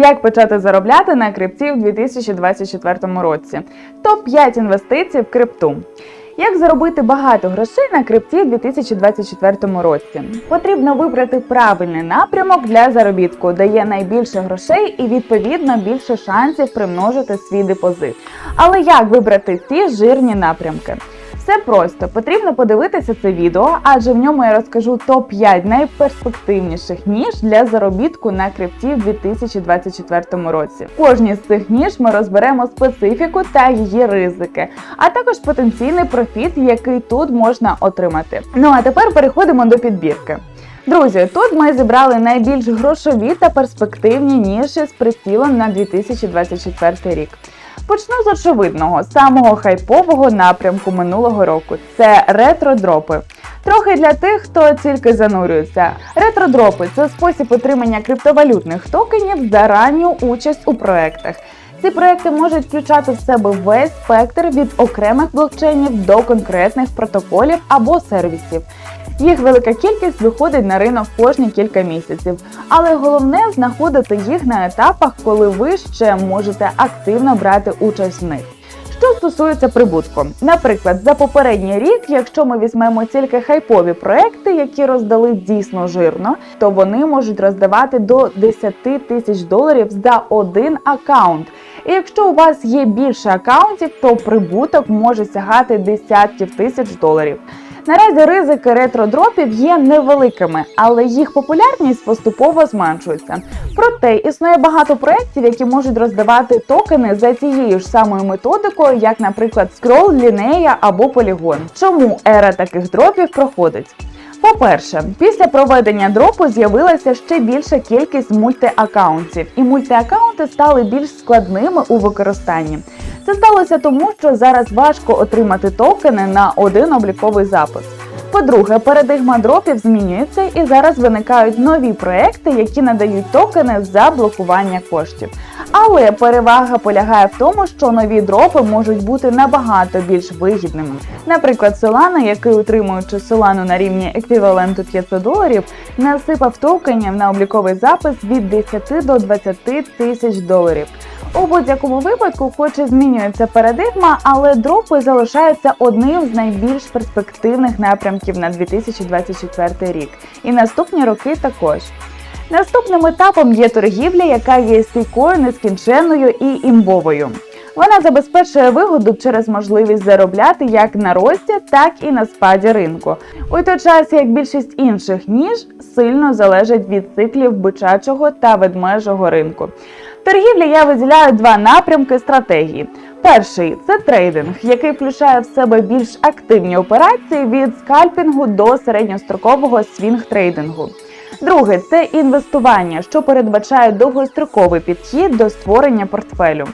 Як почати заробляти на крипті в 2024 році? Топ-5 інвестицій в крипту. Як заробити багато грошей на крипті в 2024 році? Потрібно вибрати правильний напрямок для заробітку, дає найбільше грошей і відповідно більше шансів примножити свій депозит. Але як вибрати ці жирні напрямки? Все просто потрібно подивитися це відео, адже в ньому я розкажу топ-5 найперспективніших ніж для заробітку на крипті в 2024 році. В кожній з цих ніж ми розберемо специфіку та її ризики, а також потенційний профіт, який тут можна отримати. Ну а тепер переходимо до підбірки. Друзі, тут ми зібрали найбільш грошові та перспективні ніші з прицілом на 2024 рік. Почну з очевидного, самого хайпового напрямку минулого року це ретро-дропи. Трохи для тих, хто тільки занурюється. Ретро-дропи це спосіб отримання криптовалютних токенів за ранню участь у проектах. Ці проекти можуть включати в себе весь спектр від окремих блокчейнів до конкретних протоколів або сервісів. Їх велика кількість виходить на ринок кожні кілька місяців, але головне знаходити їх на етапах, коли ви ще можете активно брати участь в них. Що стосується прибутку, наприклад, за попередній рік, якщо ми візьмемо тільки хайпові проекти, які роздали дійсно жирно, то вони можуть роздавати до 10 тисяч доларів за один аккаунт. І якщо у вас є більше аккаунтів, то прибуток може сягати десятків тисяч доларів. Наразі ризики ретро-дропів є невеликими, але їх популярність поступово зменшується. Проте існує багато проєктів, які можуть роздавати токени за тією ж самою методикою, як, наприклад, Scroll, Linea або Polygon. Чому ера таких дропів проходить? По-перше, після проведення дропу з'явилася ще більша кількість мультиаккаунтів, і мультиаккаунти стали більш складними у використанні. Це сталося тому, що зараз важко отримати токени на один обліковий запис. По-друге, парадигма дропів змінюється і зараз виникають нові проекти, які надають токени за блокування коштів. Але перевага полягає в тому, що нові дропи можуть бути набагато більш вигідними. Наприклад, Solana, який утримуючи Solana на рівні еквіваленту 500 доларів, насипав токенів на обліковий запис від 10 до 20 тисяч доларів. У будь-якому випадку, хоч і змінюється парадигма, але дропи залишаються одним з найбільш перспективних напрямків на 2024 рік. І наступні роки також. Наступним етапом є торгівля, яка є стійкою, нескінченною і імбовою. Вона забезпечує вигоду через можливість заробляти як на рості, так і на спаді ринку. У той час як більшість інших ніж сильно залежать від циклів бичачого та ведмежого ринку. Торгівлі я виділяю два напрямки стратегії. Перший це трейдинг, який включає в себе більш активні операції від скальпінгу до середньострокового свінг-трейдингу. Друге це інвестування, що передбачає довгостроковий підхід до створення портфелю.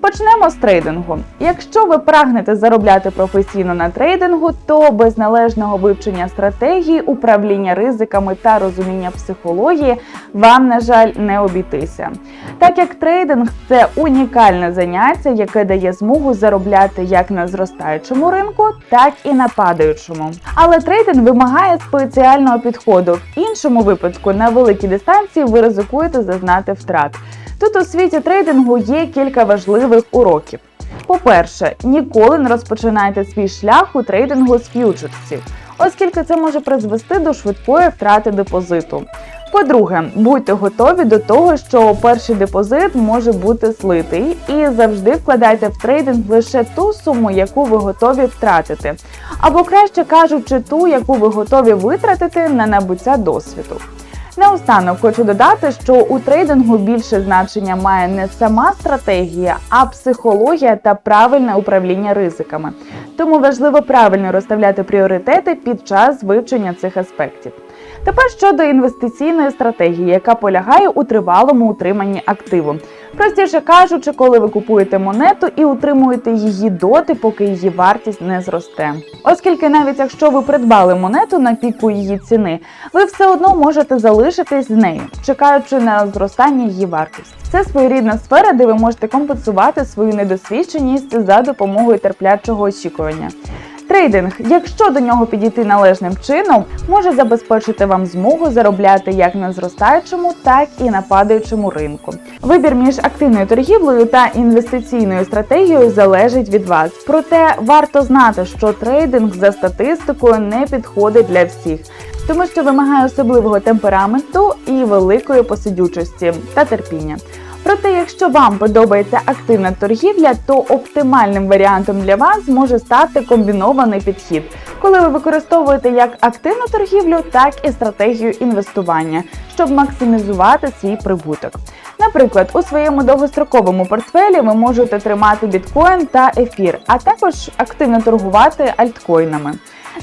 Почнемо з трейдингу. Якщо ви прагнете заробляти професійно на трейдингу, то без належного вивчення стратегії, управління ризиками та розуміння психології вам, на жаль, не обійтися. Так як трейдинг це унікальне заняття, яке дає змогу заробляти як на зростаючому ринку, так і на падаючому. Але трейдинг вимагає спеціального підходу. В іншому випадку на великій дистанції ви ризикуєте зазнати втрат. Тут у світі трейдингу є кілька важливих уроків. По-перше, ніколи не розпочинайте свій шлях у трейдингу з ф'ючерсів, оскільки це може призвести до швидкої втрати депозиту. По-друге, будьте готові до того, що перший депозит може бути слитий, і завжди вкладайте в трейдинг лише ту суму, яку ви готові втратити, або краще кажучи, ту, яку ви готові витратити на набуття досвіду. Наостанок хочу додати, що у трейдингу більше значення має не сама стратегія, а психологія та правильне управління ризиками. Тому важливо правильно розставляти пріоритети під час вивчення цих аспектів. Тепер щодо інвестиційної стратегії, яка полягає у тривалому утриманні активу. Простіше кажучи, коли ви купуєте монету і утримуєте її доти, поки її вартість не зросте. Оскільки навіть якщо ви придбали монету на піку її ціни, ви все одно можете залишитись з нею, чекаючи на зростання її вартості. Це своєрідна сфера, де ви можете компенсувати свою недосвідченість за допомогою терплячого очікування. Трейдинг, якщо до нього підійти належним чином, може забезпечити вам змогу заробляти як на зростаючому, так і на падаючому ринку. Вибір між активною торгівлею та інвестиційною стратегією залежить від вас. Проте варто знати, що трейдинг за статистикою не підходить для всіх, тому що вимагає особливого темпераменту і великої посидючості та терпіння. Проте, якщо вам подобається активна торгівля, то оптимальним варіантом для вас може стати комбінований підхід, коли ви використовуєте як активну торгівлю, так і стратегію інвестування, щоб максимізувати свій прибуток. Наприклад, у своєму довгостроковому портфелі ви можете тримати біткоін та ефір, а також активно торгувати альткоїнами.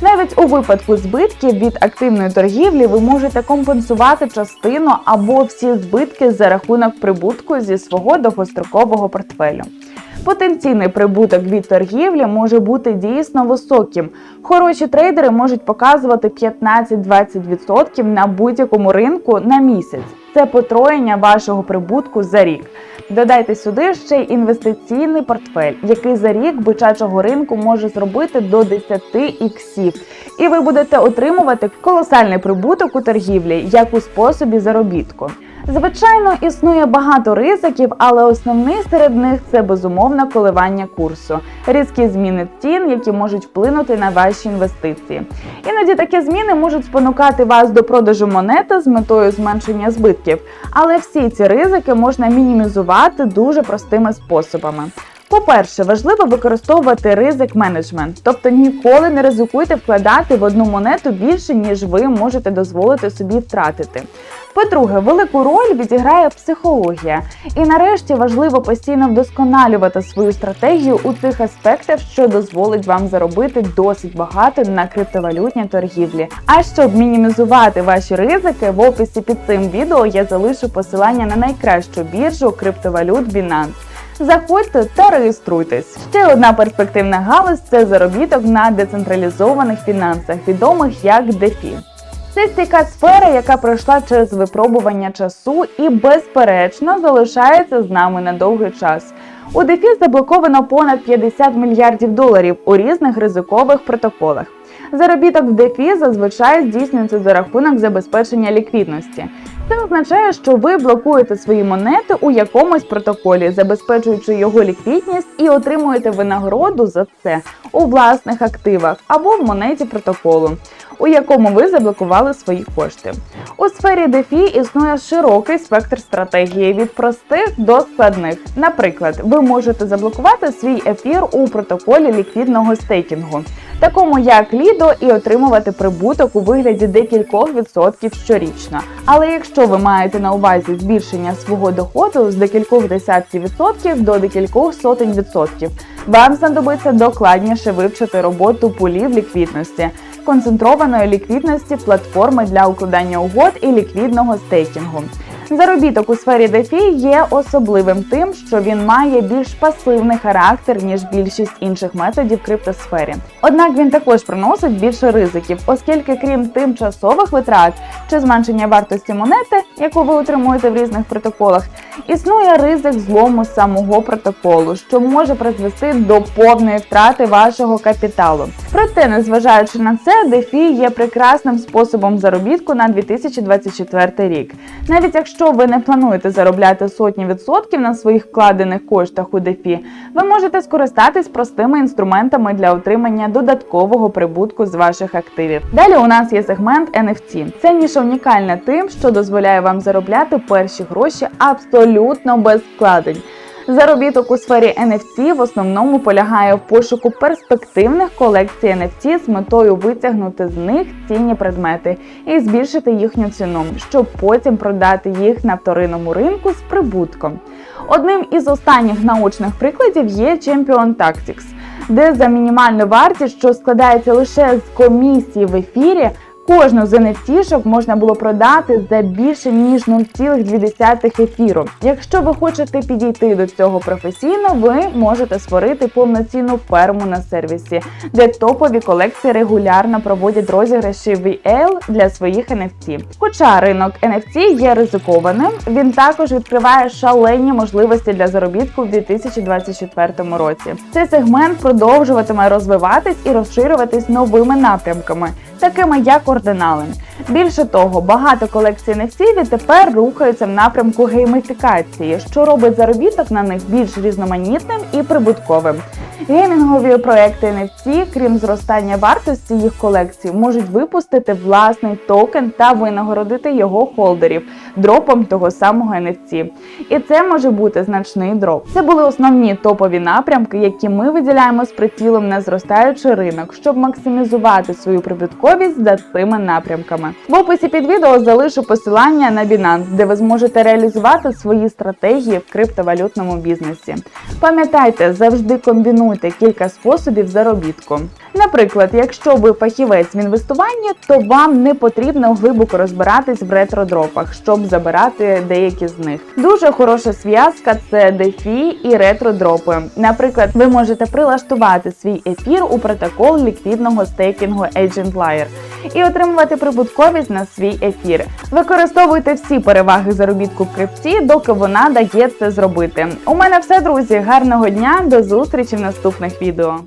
Навіть у випадку збитків від активної торгівлі ви можете компенсувати частину або всі збитки за рахунок прибутку зі свого довгострокового портфелю. Потенційний прибуток від торгівлі може бути дійсно високим. Хороші трейдери можуть показувати 15-20% на будь-якому ринку на місяць. Це потроєння вашого прибутку за рік. Додайте сюди ще й інвестиційний портфель, який за рік бичачого ринку може зробити до 10 іксів. І ви будете отримувати колосальний прибуток у торгівлі, як у способі заробітку. Звичайно, існує багато ризиків, але основний серед них це безумовно коливання курсу, різкі зміни цін, які можуть вплинути на ваші інвестиції. Іноді такі зміни можуть спонукати вас до продажу монети з метою зменшення збитків, але всі ці ризики можна мінімізувати дуже простими способами. По-перше, важливо використовувати ризик менеджмент, тобто ніколи не ризикуйте вкладати в одну монету більше, ніж ви можете дозволити собі втратити. По-друге, велику роль відіграє психологія. І нарешті важливо постійно вдосконалювати свою стратегію у цих аспектах, що дозволить вам заробити досить багато на криптовалютній торгівлі. А щоб мінімізувати ваші ризики, в описі під цим відео я залишу посилання на найкращу біржу криптовалют Binance. Заходьте та реєструйтесь. Ще одна перспективна галузь це заробіток на децентралізованих фінансах, відомих як DeFi. Це стійка сфера, яка пройшла через випробування часу і, безперечно, залишається з нами на довгий час. У ДЕФІ заблоковано понад 50 мільярдів доларів у різних ризикових протоколах. Заробіток в ДЕФІ зазвичай здійснюється за рахунок забезпечення ліквідності. Це означає, що ви блокуєте свої монети у якомусь протоколі, забезпечуючи його ліквідність і отримуєте винагороду за це у власних активах або в монеті протоколу, у якому ви заблокували свої кошти. У сфері ДЕФІ існує широкий спектр стратегії від простих до складних. Наприклад, ви можете заблокувати свій ефір у протоколі ліквідного стейкінгу, такому як Lido, і отримувати прибуток у вигляді декількох відсотків щорічно. Але якщо ви маєте на увазі збільшення свого доходу з декількох десятків відсотків до декількох сотень відсотків, вам знадобиться докладніше вивчити роботу полів ліквідності, концентрованої ліквідності платформи для укладання угод і ліквідного стейкінгу. Заробіток у сфері DeFi є особливим тим, що він має більш пасивний характер ніж більшість інших методів в криптосфері. Однак він також приносить більше ризиків, оскільки крім тимчасових витрат чи зменшення вартості монети, яку ви отримуєте в різних протоколах, існує ризик злому самого протоколу, що може призвести до повної втрати вашого капіталу. Проте, незважаючи на це, DeFi є прекрасним способом заробітку на 2024 рік. Навіть якщо ви не плануєте заробляти сотні відсотків на своїх вкладених коштах у ДЕФІ, ви можете скористатись простими інструментами для отримання додаткового прибутку з ваших активів. Далі у нас є сегмент NFT. Це ніша унікальна тим, що дозволяє вам заробляти перші гроші абсолютно без вкладень. Заробіток у сфері NFT в основному полягає в пошуку перспективних колекцій NFT з метою витягнути з них цінні предмети і збільшити їхню ціну, щоб потім продати їх на вторинному ринку з прибутком. Одним із останніх научних прикладів є Champion Tactics, де за мінімальну вартість, що складається лише з комісії в ефірі, Кожну з NFT-шок можна було продати за більше ніж 0,2 ефіру. Якщо ви хочете підійти до цього професійно, ви можете створити повноцінну ферму на сервісі, де топові колекції регулярно проводять розіграші VL для своїх NFT. Хоча ринок NFT є ризикованим, він також відкриває шалені можливості для заробітку в 2024 році. Цей сегмент продовжуватиме розвиватись і розширюватись новими напрямками, такими як ординали. Більше того, багато колекцій NFT відтепер рухаються в напрямку гейміфікації, що робить заробіток на них більш різноманітним і прибутковим. Геймінгові проекти NFT, крім зростання вартості їх колекцій, можуть випустити власний токен та винагородити його холдерів дропом того самого NFT. І це може бути значний дроп. Це були основні топові напрямки, які ми виділяємо з прицілом на зростаючий ринок, щоб максимізувати свою прибутковість за цими напрямками. В описі під відео залишу посилання на Binance, де ви зможете реалізувати свої стратегії в криптовалютному бізнесі. Пам'ятайте, завжди комбінуйте кілька способів заробітку. Наприклад, якщо ви фахівець в інвестуванні, то вам не потрібно глибоко розбиратись в ретродропах, щоб забирати деякі з них. Дуже хороша зв'язка це DeFi і ретродропи. Наприклад, ви можете прилаштувати свій ефір у протокол ліквідного стейкінгу Agent Layer і отримувати прибутковість на свій ефір. Використовуйте всі переваги заробітку в крипті, доки вона дає це зробити. У мене все, друзі. Гарного дня, до зустрічі в наступних відео.